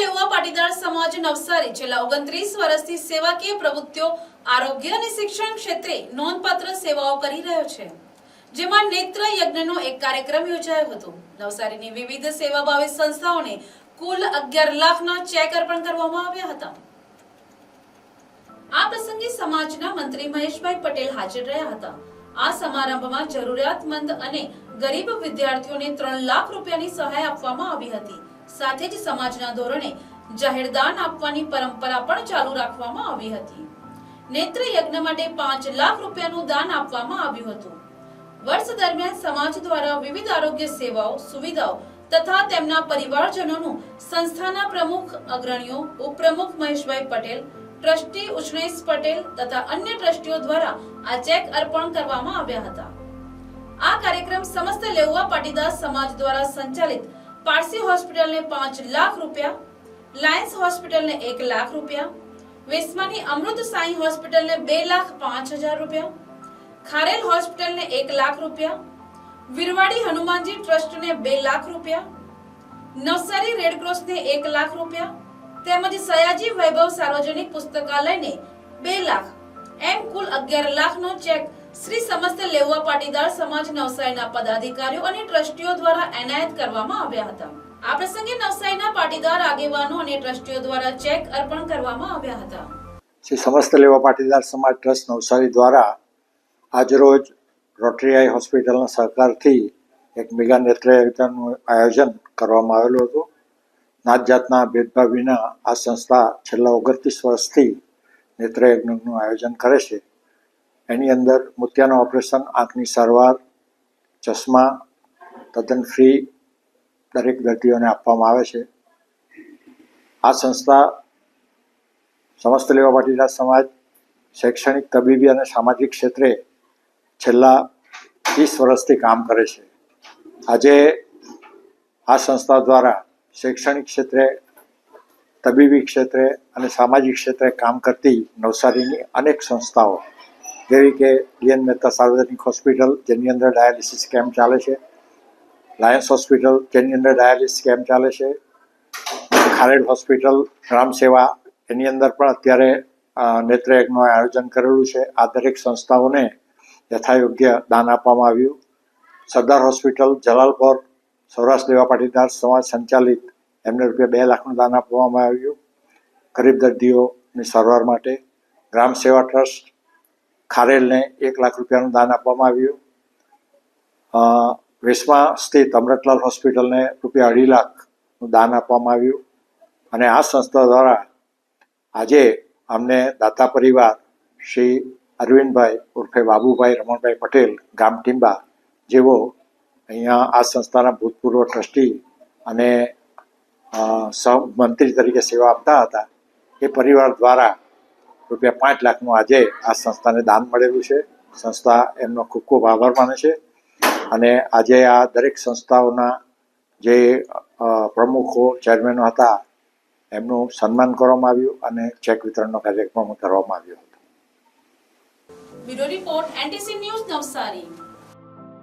લેવા પાટીદાર સમાજ નવસારી છેલ્લા ઓગણત્રીસ વર્ષથી સેવાકીય પ્રવૃત્તિઓ, આરોગ્ય અને શિક્ષણ ક્ષેત્રે નોંધપાત્ર સેવાઓ કરી રહ્યો છે. જેમાં નેત્ર યજ્ઞનો એક કાર્યક્રમ યોજાયો હતો. નવસારીની વિવિધ સેવાભાવી સંસ્થાઓને કુલ અગિયાર લાખના ચેક અર્પણ કરવામાં આવ્યા હતા. આ પ્રસંગે સમાજના મંત્રી મહેશભાઈ પટેલ હાજર રહ્યા હતા. આ સમારંભમાં જરૂરિયાતમંદ અને ગરીબ વિદ્યાર્થીઓને ત્રણ લાખ રૂપિયાની સહાય આપવામાં આવી હતી. સાથે જ સમાજના ધોરણે જાહેર દાન આપવાની પરંપરા પણ ચાલુ રાખવામાં આવી હતી. નેત્ર યજ્ઞ માટે પાંચ લાખ રૂપિયાનું દાન આપવામાં આવ્યું હતું. વર્ષ દરમિયાન સમાજ દ્વારા વિવિધ આરોગ્ય સેવાઓ, સુવિધાઓ તથા તેમના પરિવારજનોનું સંસ્થાના પ્રમુખ અગ્રણીઓ, ઉપપ્રમુખ મહેશભાઈ પટેલ, ટ્રસ્ટી ઉષ્ણેશ પટેલ તથા અન્ય ટ્રસ્ટીઓ દ્વારા આ ચેક અર્પણ કરવામાં આવ્યા હતા. આ કાર્યક્રમ સમસ્ત લેઉવા પાટીદાર સમાજ દ્વારા સંચાલિત પારસી હોસ્પિટલને પાંચ લાખ રૂપિયા, લાયન્સ હોસ્પિટલને એક લાખ રૂપિયા વેસ્માની અમૃત સાઈ હોસ્પિટલને બે લાખ પાંચ હજાર રૂપિયા, ખારેલ હોસ્પિટલને એક લાખ રૂપિયા, વિરવાડી હનુમાનજી ટ્રસ્ટને બે લાખ રૂપિયા, નવસારી રેડક્રોસને એક લાખ રૂપિયા, તેમજ સયાજી વૈભવ સાર્વજનિક પુસ્તકાલયને બે લાખ. એમ કુલ અગિયાર લાખનો ચેક શ્રી સમસ્ત લેવા પાટીદાર સમાજ નવસારીના પદાધિકારીઓ અને ટ્રસ્ટીઓ દ્વારા એનાયત કરવામાં આવ્યા હતા. આ પ્રસંગે નવસારીના પાટીદાર આગેવાનો અને ટ્રસ્ટીઓ દ્વારા ચેક અર્પણ કરવામાં આવ્યા હતા. શ્રી સમસ્ત લેવા પાટીદાર સમાજ ટ્રસ્ટ નવસારી દ્વારા આજરોજ રોટરીઆઈ હોસ્પિટલના સહકારથી એક મેગા નેત્ર આયોજન કરવામાં આવેલું હતું. નાત જાતના ભેદભાવ વિના આ સંસ્થા છેલ્લા ઓગણત્રીસ વર્ષથી નેત્રયજ્ઞનું આયોજન કરે છે. એની અંદર મોતિયાનું ઓપરેશન, આંખની સારવાર, ચશ્મા, તદ્દન ફ્રી દરેક દર્દીઓને આપવામાં આવે છે. આ સંસ્થા સમસ્ત લેવા પાટીદાર સમાજ, શૈક્ષણિક, તબીબી અને સામાજિક ક્ષેત્રે છેલ્લા ત્રીસ વર્ષથી કામ કરે છે. આજે આ સંસ્થા દ્વારા શૈક્ષણિક ક્ષેત્રે, તબીબી ક્ષેત્રે અને સામાજિક ક્ષેત્રે કામ કરતી નવસારીની અનેક સંસ્થાઓ જેવી કે બીએન મહેતા સાર્વજનિક હોસ્પિટલ, જેની અંદર ડાયાલિસિસ કેમ્પ ચાલે છે. લાયન્સ હોસ્પિટલ, જેની અંદર ડાયાલિસિસ કેમ્પ ચાલે છે. ખારેડ હોસ્પિટલ ગ્રામ સેવા, એની અંદર પણ અત્યારે નેત્રયજ્ઞનું આયોજન કરેલું છે. આ દરેક સંસ્થાઓને યથાયોગ્ય દાન આપવામાં આવ્યું. સરદાર હોસ્પિટલ, જલાલપોર, સૌરાષ્ટ્ર લેવા પાટીદાર સમાજ સંચાલિત, એમને રૂપિયા બે લાખનું દાન આપવામાં આવ્યું. ગરીબ દર્દીઓની સારવાર માટે ગ્રામ સેવા ટ્રસ્ટ ખારેલને એક લાખ રૂપિયાનું દાન આપવામાં આવ્યું. વેસમાં સ્થિત અમૃતલાલ હોસ્પિટલને રૂપિયા અઢી લાખનું દાન આપવામાં આવ્યું અને આ સંસ્થા દ્વારા આજે અમને દાતા પરિવાર શ્રી અરવિંદભાઈ ઉર્ફે બાબુભાઈ રમણભાઈ પટેલ ગામ ટીંબા જેઓ અહીંયા આ સંસ્થાના ભૂતપૂર્વ ટ્રસ્ટી અને સહ મંત્રી તરીકે સેવા આપતા હતા એ પરિવાર દ્વારા રૂપિયા પાંચ લાખનું આજે આ સંસ્થાને દાન મળેલું છે. સંસ્થા એમનો ખૂબ ખૂબ આભાર માને છે. અને આજે આ દરેક સંસ્થાઓના જે પ્રમુખો, ચેરમેનો હતા, એમનું સન્માન કરવામાં આવ્યું અને ચેક વિતરણનો કાર્યક્રમ કરવામાં આવ્યો હતો. Bureau report, NTC news Navsari.